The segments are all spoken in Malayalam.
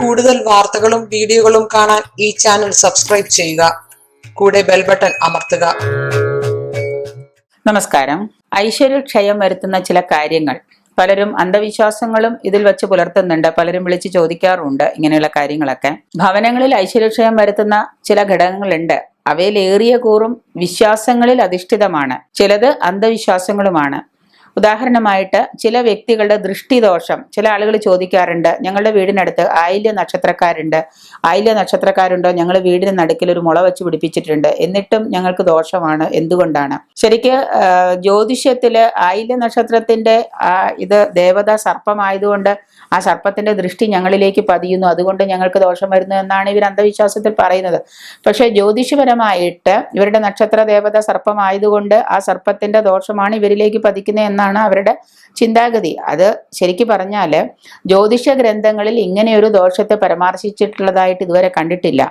കൂടുതൽ വാർത്തകളും വീഡിയോകളും കാണാൻ ഈ ചാനൽ സബ്സ്ക്രൈബ് ചെയ്യുക. കൂടെ ബെൽ ബട്ടൺ അമർത്തുക. നമസ്കാരം. ഐശ്വര്യക്ഷയം വരുത്തുന്ന ചില കാര്യങ്ങൾ. പലരും അന്ധവിശ്വാസങ്ങളും ഇതിൽ വെച്ച് പുലർത്തുന്നുണ്ട്. പലരും വിളിച്ച് ചോദിക്കാറുണ്ട് ഇങ്ങനെയുള്ള കാര്യങ്ങളൊക്കെ. ഭവനങ്ങളിൽ ഐശ്വര്യക്ഷയം വരുത്തുന്ന ചില ഘടകങ്ങളുണ്ട്. അവയിൽ ഏറിയ കൂറും വിശ്വാസങ്ങളിൽ അധിഷ്ഠിതമാണ്. ചിലത് അന്ധവിശ്വാസങ്ങളുമാണ്. ഉദാഹരണമായിട്ട് ചില വ്യക്തികളുടെ ദൃഷ്ടിദോഷം ചില ആളുകൾ ചോദിക്കാറുണ്ട് ഞങ്ങളുടെ വീടിനടുത്ത് ആയില്യ നക്ഷത്രക്കാരുണ്ട് ആയില്യ നക്ഷത്രക്കാരുണ്ടോ? ഞങ്ങൾ വീടിന് നടുക്കിൽ ഒരു മുള വെച്ച് പിടിപ്പിച്ചിട്ടുണ്ട്. എന്നിട്ടും ഞങ്ങൾക്ക് ദോഷമാണ്. എന്തുകൊണ്ടാണ്? ശരിക്ക് ജ്യോതിഷത്തിൽ ആയില്യ നക്ഷത്രത്തിന്റെ ഇത് ദേവത സർപ്പമായതുകൊണ്ട് ആ സർപ്പത്തിന്റെ ദൃഷ്ടി ഞങ്ങളിലേക്ക് പതിയുന്നു. അതുകൊണ്ട് ഞങ്ങൾക്ക് ദോഷം വരുന്നു എന്നാണ് ഇവർ അന്ധവിശ്വാസത്തിൽ പറയുന്നത്. പക്ഷേ ജ്യോതിഷപരമായിട്ട് ഇവരുടെ നക്ഷത്ര ദേവത സർപ്പമായതുകൊണ്ട് ആ സർപ്പത്തിന്റെ ദോഷമാണ് ഇവരിലേക്ക് പതിക്കുന്നത് എന്നാണ് അവരുടെ ചിന്താഗതി. അത് ശരിക്ക് പറഞ്ഞാൽ ജ്യോതിഷ ഗ്രന്ഥങ്ങളിൽ ഇങ്ങനെയൊരു ദോഷത്തെ പരാമർശിച്ചിട്ടുള്ളതായിട്ട് ഇതുവരെ കണ്ടിട്ടില്ല.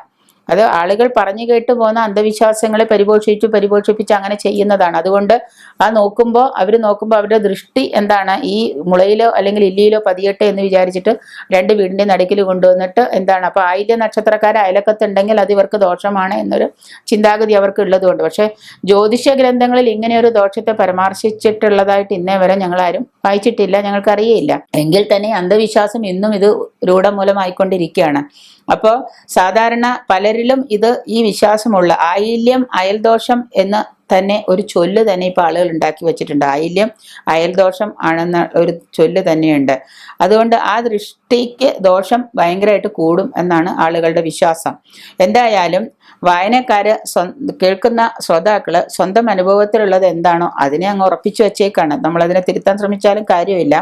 അത് ആളുകൾ പറഞ്ഞു കേട്ട് പോകുന്ന അന്ധവിശ്വാസങ്ങളെ പരിപോഷിപ്പിച്ച് പരിപോഷിപ്പിച്ച് അങ്ങനെ ചെയ്യുന്നതാണ്. അതുകൊണ്ട് ആ നോക്കുമ്പോൾ അവർ നോക്കുമ്പോൾ അവരുടെ ദൃഷ്ടി എന്താണ്? ഈ മുളയിലോ അല്ലെങ്കിൽ ഇല്ലിയിലോ പതിയട്ടെ എന്ന് വിചാരിച്ചിട്ട് രണ്ട് വീടിന്റെ നടുക്കിൽ കൊണ്ടുവന്നിട്ട് എന്താണ്? അപ്പോൾ ആയില്യ നക്ഷത്രക്കാർ അയലക്കത്തുണ്ടെങ്കിൽ അത് ഇവർക്ക് ദോഷമാണ് എന്നൊരു ചിന്താഗതി അവർക്ക് ഉള്ളതുകൊണ്ട്. പക്ഷേ ജ്യോതിഷ ഗ്രന്ഥങ്ങളിൽ ഇങ്ങനെ ഒരു ദോഷത്തെ പരാമർശിച്ചിട്ടുള്ളതായിട്ട് ഇന്നേ വരെ ഞങ്ങളാരും വായിച്ചിട്ടില്ല ഞങ്ങൾക്കറിയില്ല എങ്കിൽ തന്നെ അന്ധവിശ്വാസം ഇന്നും ഇത് രൂഢമൂലമായിക്കൊണ്ടിരിക്കുകയാണ്. അപ്പോൾ സാധാരണ പലരിലും ഇത് ഈ വിശ്വാസമുള്ള ആയില്യം അയൽദോഷം എന്ന് തന്നെ ഒരു ചൊല്ല് തന്നെ ഇപ്പോൾ ആളുകൾ ഉണ്ടാക്കി വെച്ചിട്ടുണ്ട്. ആയില്യം അയൽദോഷം ആണെന്ന ഒരു ചൊല്ല് തന്നെയുണ്ട്. അതുകൊണ്ട് ആ ദൃഷ്ടിക്ക് ദോഷം ഭയങ്കരമായിട്ട് കൂടും എന്നാണ് ആളുകളുടെ വിശ്വാസം. എന്തായാലും വായനക്കാര് കേൾക്കുന്ന ശ്രോതാക്കൾ സ്വന്തം അനുഭവത്തിലുള്ളത് എന്താണോ അതിനെ അങ്ങ് ഉറപ്പിച്ചു വെച്ചേക്കാണ്. നമ്മൾ അതിനെ തിരുത്താൻ ശ്രമിച്ചാലും കാര്യമില്ല.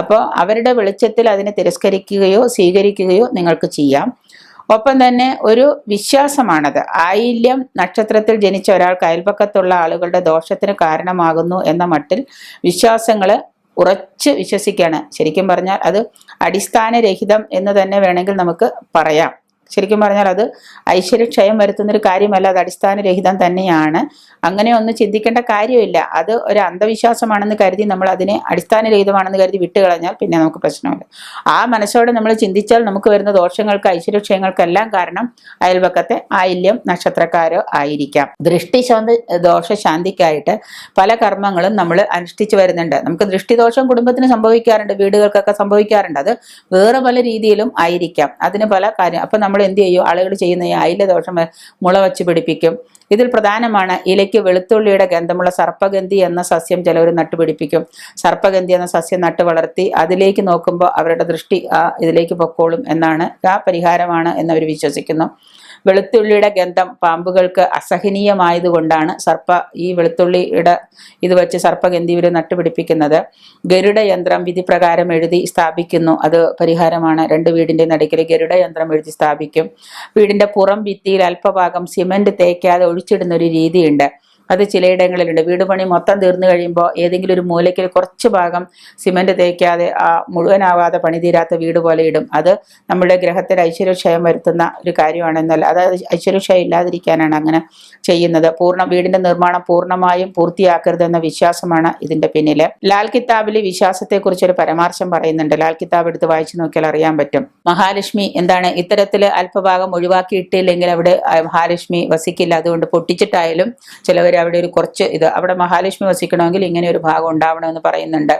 അപ്പോൾ അവരുടെ വെളിച്ചത്തിൽ അതിനെ തിരസ്കരിക്കുകയോ സ്വീകരിക്കുകയോ നിങ്ങൾക്ക് ചെയ്യാം. ഒപ്പം തന്നെ ഒരു വിശ്വാസമാണത്. ആയില്യം നക്ഷത്രത്തിൽ ജനിച്ച ഒരാൾക്ക് അയൽപക്കത്തുള്ള ആളുകളുടെ ദോഷത്തിന് കാരണമാകുന്നു എന്ന മട്ടിൽ വിശ്വാസങ്ങൾ ഉറച്ച് വിശ്വസിക്കുകയാണ്. ശരിക്കും പറഞ്ഞാൽ അത് അടിസ്ഥാനരഹിതം എന്ന് തന്നെ വേണമെങ്കിൽ നമുക്ക് പറയാം. ശരിക്കും പറഞ്ഞാൽ അത് ഐശ്വര്യക്ഷയം വരുത്തുന്നൊരു കാര്യമല്ല അത് അടിസ്ഥാനരഹിതം തന്നെയാണ്. അങ്ങനെ ഒന്നും ചിന്തിക്കേണ്ട കാര്യമില്ല. അത് ഒരു അന്ധവിശ്വാസമാണെന്ന് കരുതി നമ്മൾ അതിനെ അടിസ്ഥാനരഹിതമാണെന്ന് കരുതി വിട്ടുകളഞ്ഞാൽ പിന്നെ നമുക്ക് പ്രശ്നമില്ല. ആ മനസ്സോടെ നമ്മൾ ചിന്തിച്ചാൽ നമുക്ക് വരുന്ന ദോഷങ്ങൾക്ക് ഐശ്വര്യക്ഷയങ്ങൾക്കെല്ലാം കാരണം അയൽവക്കത്തെ ആയില്യം നക്ഷത്രക്കാരോ ആയിരിക്കാം. ദൃഷ്ടി ശാന്തി ദോഷശാന്തിക്കായിട്ട് പല കർമ്മങ്ങളും നമ്മൾ അനുഷ്ഠിച്ചു വരുന്നുണ്ട്. നമുക്ക് ദൃഷ്ടിദോഷം കുടുംബത്തിന് സംഭവിക്കാറുണ്ട് വീടുകൾക്കൊക്കെ സംഭവിക്കാറുണ്ട്. അത് വേറെ പല രീതിയിലും ആയിരിക്കാം. അതിന് പല കാര്യം അപ്പൊ നമ്മൾ എന്ത് ചെയ്യും? ആളുകൾ ചെയ്യുന്ന ഈ അയില ദോഷം മുള വച്ച് പിടിപ്പിക്കും. ഇതിൽ പ്രധാനമാണ് ഇലയ്ക്ക് വെളുത്തുള്ളിയുടെ ഗന്ധമുള്ള സർപ്പഗന്ധി എന്ന സസ്യം ചിലവർ നട്ടുപിടിപ്പിക്കും. സർപ്പഗന്ധി എന്ന സസ്യം നട്ട് വളർത്തി അതിലേക്ക് നോക്കുമ്പോൾ അവരുടെ ദൃഷ്ടി ആ ഇതിലേക്ക് പൊക്കോളും എന്നാണ് ആ പരിഹാരമാണ് എന്നവർ വിശ്വസിക്കുന്നു. വെളുത്തുള്ളിയുടെ ഗന്ധം പാമ്പുകൾക്ക് അസഹനീയമായതുകൊണ്ടാണ് സർപ്പ ഈ വെളുത്തുള്ളിയുടെ ഇത് വെച്ച് സർപ്പഗന്ധി ഇവർ നട്ടുപിടിപ്പിക്കുന്നത്. ഗരുഡ യന്ത്രം വിധി പ്രകാരം എഴുതി സ്ഥാപിക്കുന്നു. അത് പരിഹാരമാണ്. രണ്ട് വീടിന്റെ നടുക്കിൽ ഗരുഡ യന്ത്രം എഴുതി സ്ഥാപിക്കും. വീടിന്റെ പുറം ഭിത്തിയിൽ അല്പഭാഗം സിമന്റ് തേക്കാതെ ഒഴിച്ചിടുന്ന ഒരു രീതിയുണ്ട്. അത് ചിലയിടങ്ങളിലുണ്ട്. വീട് പണി മൊത്തം തീർന്നു കഴിയുമ്പോൾ ഏതെങ്കിലും ഒരു മൂലയ്ക്ക് കുറച്ച് ഭാഗം സിമന്റ് തേക്കാതെ ആ മുഴുവനാവാതെ പണി തീരാത്ത വീട് പോലെ ഇടും. അത് നമ്മുടെ ഗ്രഹത്തിൽ ഐശ്വര്യക്ഷയം വരുത്തുന്ന ഒരു കാര്യമാണെന്നല്ല. അത് ഐശ്വര്യക്ഷയം ഇല്ലാതിരിക്കാനാണ് അങ്ങനെ ചെയ്യുന്നത്. പൂർണ വീടിന്റെ നിർമ്മാണം പൂർണമായും പൂർത്തിയാക്കരുതെന്ന വിശ്വാസമാണ് ഇതിന്റെ പിന്നിൽ. ലാൽ കിതാബിൽ വിശ്വാസത്തെക്കുറിച്ച് ഒരു പരാമർശം പറയുന്നുണ്ട്. ലാൽ കിതാബ് എടുത്ത് വായിച്ചു നോക്കിയാൽ അറിയാൻ പറ്റും. മഹാലക്ഷ്മി എന്താണ് ഇത്തരത്തിൽ അല്പഭാഗം ഒഴിവാക്കിയിട്ടില്ലെങ്കിൽ അവിടെ മഹാലക്ഷ്മി വസിക്കില്ല. അതുകൊണ്ട് പൊട്ടിച്ചിട്ടായാലും ചിലവർ അവിടെ ഒരു കുറച്ച് ഇത് അവിടെ മഹാലക്ഷ്മി വസിക്കണമെങ്കിൽ ഇങ്ങനെ ഒരു ഭാഗം ഉണ്ടാവണമെന്ന് പറയുന്നുണ്ട്.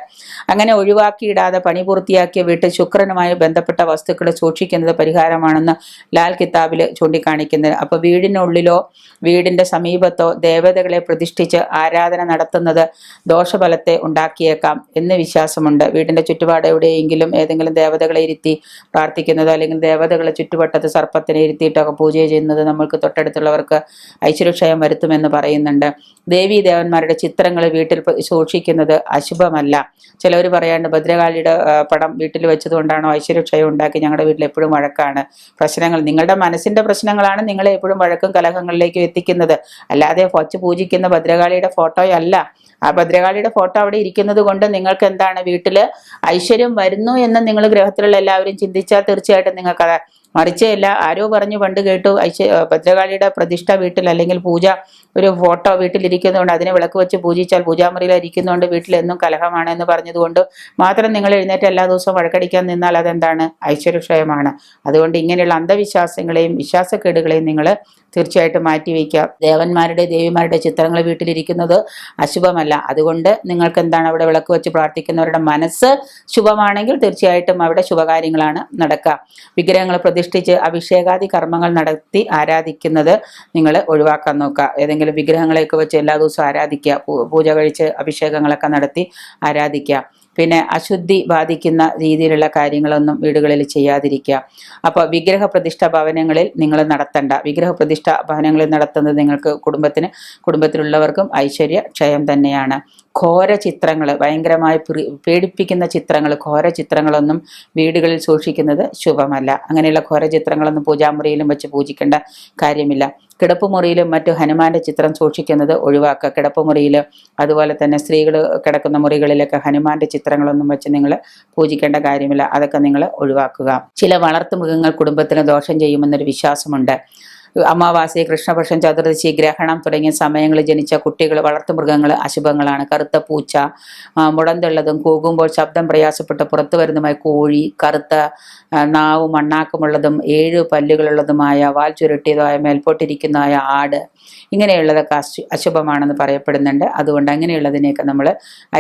അങ്ങനെ ഒഴിവാക്കിയിടാതെ പണി പൂർത്തിയാക്കിയ വീട്ടിൽ ശുക്രനുമായി ബന്ധപ്പെട്ട വസ്തുക്കൾ സൂക്ഷിക്കുന്നത് പരിഹാരമാണെന്ന് ലാൽ കിതാബിൽ ചൂണ്ടിക്കാണിക്കുന്നത് അപ്പൊ വീടിനുള്ളിലോ വീടിന്റെ സമീപത്തോ ദേവതകളെ പ്രതിഷ്ഠിച്ച് ആരാധന നടത്തുന്നത് ദോഷഫലത്തെ ഉണ്ടാക്കിയേക്കാം എന്ന് വിശ്വാസമുണ്ട്. വീടിന്റെ ചുറ്റുപാട് എവിടെയെങ്കിലും ഏതെങ്കിലും ദേവതകളെ ഇരുത്തി പ്രാർത്ഥിക്കുന്നതോ അല്ലെങ്കിൽ ദേവതകളെ ചുറ്റുവട്ടത്ത് സർപ്പത്തിനെ ഇരുത്തിയിട്ടൊക്കെ പൂജ ചെയ്യുന്നത് നമ്മൾക്ക് തൊട്ടടുത്തുള്ളവർക്ക് ഐശ്വര്യക്ഷയം വരുത്തുമെന്ന് പറയുന്നുണ്ട്. ദേവീ ദേവന്മാരുടെ ചിത്രങ്ങൾ വീട്ടിൽ സൂക്ഷിക്കുന്നത് അശുഭമല്ല. ചിലവർ പറയാണ്ട് ഭദ്രകാളിയുടെ പടം വീട്ടിൽ വെച്ചതുകൊണ്ടാണോ ഐശ്വര്യക്ഷയം ഉണ്ടാക്കി ഞങ്ങളുടെ വീട്ടിൽ എപ്പോഴും വഴക്കാണ്. പ്രശ്നങ്ങൾ നിങ്ങളുടെ മനസ്സിന്റെ പ്രശ്നങ്ങളാണ് നിങ്ങളെ എപ്പോഴും വഴക്കും കലഹങ്ങളിലേക്ക് എത്തിക്കുന്നത്. അല്ലാതെ വച്ച് പൂജിക്കുന്ന ഭദ്രകാളിയുടെ ഫോട്ടോയല്ല ആ ഭദ്രകാളിയുടെ ഫോട്ടോ അവിടെ ഇരിക്കുന്നത് കൊണ്ട് നിങ്ങൾക്ക് എന്താണ്? വീട്ടിൽ ഐശ്വര്യം വരുന്നു എന്ന് നിങ്ങൾ ഗ്രഹത്തിലുള്ള എല്ലാവരും ചിന്തിച്ചാൽ തീർച്ചയായിട്ടും നിങ്ങൾക്ക് അത് മറിച്ചല്ല ആരോ പറഞ്ഞു പണ്ട് കേട്ടു ഐശ്വ ഭദ്രകാളിയുടെ പ്രതിഷ്ഠ വീട്ടിൽ അല്ലെങ്കിൽ പൂജ ഒരു ഫോട്ടോ വീട്ടിലിരിക്കുന്നതുകൊണ്ട് അതിനെ വിളക്ക് വെച്ച് പൂജിച്ചാൽ വീട്ടിൽ എന്നും കലഹമാണ് എന്ന് പറഞ്ഞതുകൊണ്ട് മാത്രം നിങ്ങൾ എഴുന്നേറ്റ് എല്ലാ ദിവസവും വഴക്കടിക്കാൻ നിന്നാൽ അതെന്താണ്? ഐശ്വര്യക്ഷയമാണ്. അതുകൊണ്ട് ഇങ്ങനെയുള്ള അന്ധവിശ്വാസങ്ങളെയും വിശ്വാസക്കേടുകളെയും നിങ്ങൾ തീർച്ചയായിട്ടും മാറ്റിവെക്കുക ദേവന്മാരുടെ ദേവിമാരുടെ ചിത്രങ്ങൾ വീട്ടിലിരിക്കുന്നത് അശുഭമല്ല. അതുകൊണ്ട് നിങ്ങൾക്ക് എന്താണ് അവിടെ വിളക്ക് വെച്ച് പ്രാർത്ഥിക്കുന്നവരുടെ മനസ്സ് ശുഭമാണെങ്കിൽ തീർച്ചയായിട്ടും അവിടെ ശുഭകാര്യങ്ങളാണ് നടക്കുക. വിഗ്രഹങ്ങൾ പ്രതിഷ്ഠിച്ച് അഭിഷേകാദി കർമ്മങ്ങൾ നടത്തി ആരാധിക്കുന്നത് നിങ്ങൾ ഒഴിവാക്കാൻ നോക്കുക. ഏതെങ്കിലും വിഗ്രഹങ്ങളെയൊക്കെ വെച്ച് എല്ലാ ദിവസവും ആരാധിക്കുക. പൂജ കഴിച്ച് അഭിഷേകങ്ങളൊക്കെ നടത്തി ആരാധിക്കുക. പിന്നെ അശുദ്ധി ബാധിക്കുന്ന രീതിയിലുള്ള കാര്യങ്ങളൊന്നും വീടുകളിൽ ചെയ്യാതിരിക്കുക. അപ്പോൾ വിഗ്രഹ പ്രതിഷ്ഠ ഭവനങ്ങളിൽ നിങ്ങൾ നടത്തണ്ട. വിഗ്രഹ പ്രതിഷ്ഠ ഭവനങ്ങളിൽ നടത്തുന്നത് നിങ്ങൾക്ക് കുടുംബത്തിന് കുടുംബത്തിലുള്ളവർക്കും ഐശ്വര്യ ക്ഷയം തന്നെയാണ്. ഘോര ചിത്രങ്ങൾ ഭയങ്കരമായി പേടിപ്പിക്കുന്ന ചിത്രങ്ങൾ ഘോര ചിത്രങ്ങളൊന്നും വീടുകളിൽ സൂക്ഷിക്കുന്നത് ശുഭമല്ല. അങ്ങനെയുള്ള ഘോര ചിത്രങ്ങളൊന്നും പൂജാമുറിയിലും വെച്ച് പൂജിക്കേണ്ട കാര്യമില്ല. കിടപ്പുമുറിയിലും മറ്റു ഹനുമാന്റെ ചിത്രം സൂക്ഷിക്കുന്നത് ഒഴിവാക്കുക. കിടപ്പുമുറിയിൽ അതുപോലെ തന്നെ സ്ത്രീകൾ കിടക്കുന്ന മുറികളിലൊക്കെ ഹനുമാന്റെ ചിത്രങ്ങളൊന്നും വെച്ച് നിങ്ങൾ പൂജിക്കേണ്ട കാര്യമില്ല. അതൊക്കെ നിങ്ങൾ ഒഴിവാക്കുക. ചില വളർത്തു മൃഗങ്ങൾ കുടുംബത്തിന് ദോഷം ചെയ്യുമെന്നൊരു വിശ്വാസമുണ്ട്. അമാവാസി കൃഷ്ണപക്ഷം ചതുർദശി ഗ്രഹണം തുടങ്ങിയ സമയങ്ങളിൽ ജനിച്ച കുട്ടികൾ വളർത്തുമൃഗങ്ങൾ അശുഭങ്ങളാണ്. കറുത്ത പൂച്ച മുടന്തുള്ളതും കൂകുമ്പോൾ ശബ്ദം പ്രയാസപ്പെട്ട് പുറത്തു വരുന്നതുമായ കോഴി കറുത്ത നാവും മണ്ണാക്കമുള്ളതും ഏഴ് പല്ലുകളുള്ളതുമായ വാൽ ചുരുട്ടിയതായ മേൽപോട്ടിരിക്കുന്നതായ ആട്. ഇങ്ങനെയുള്ളതൊക്കെ അശു അശുഭമാണെന്ന് പറയപ്പെടുന്നുണ്ട്. അതുകൊണ്ട് അങ്ങനെയുള്ളതിനെയൊക്കെ നമ്മൾ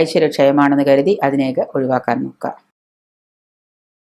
ഐശ്വര്യക്ഷയമാണെന്ന് കരുതി അതിനെയൊക്കെ ഒഴിവാക്കാൻ നോക്കുക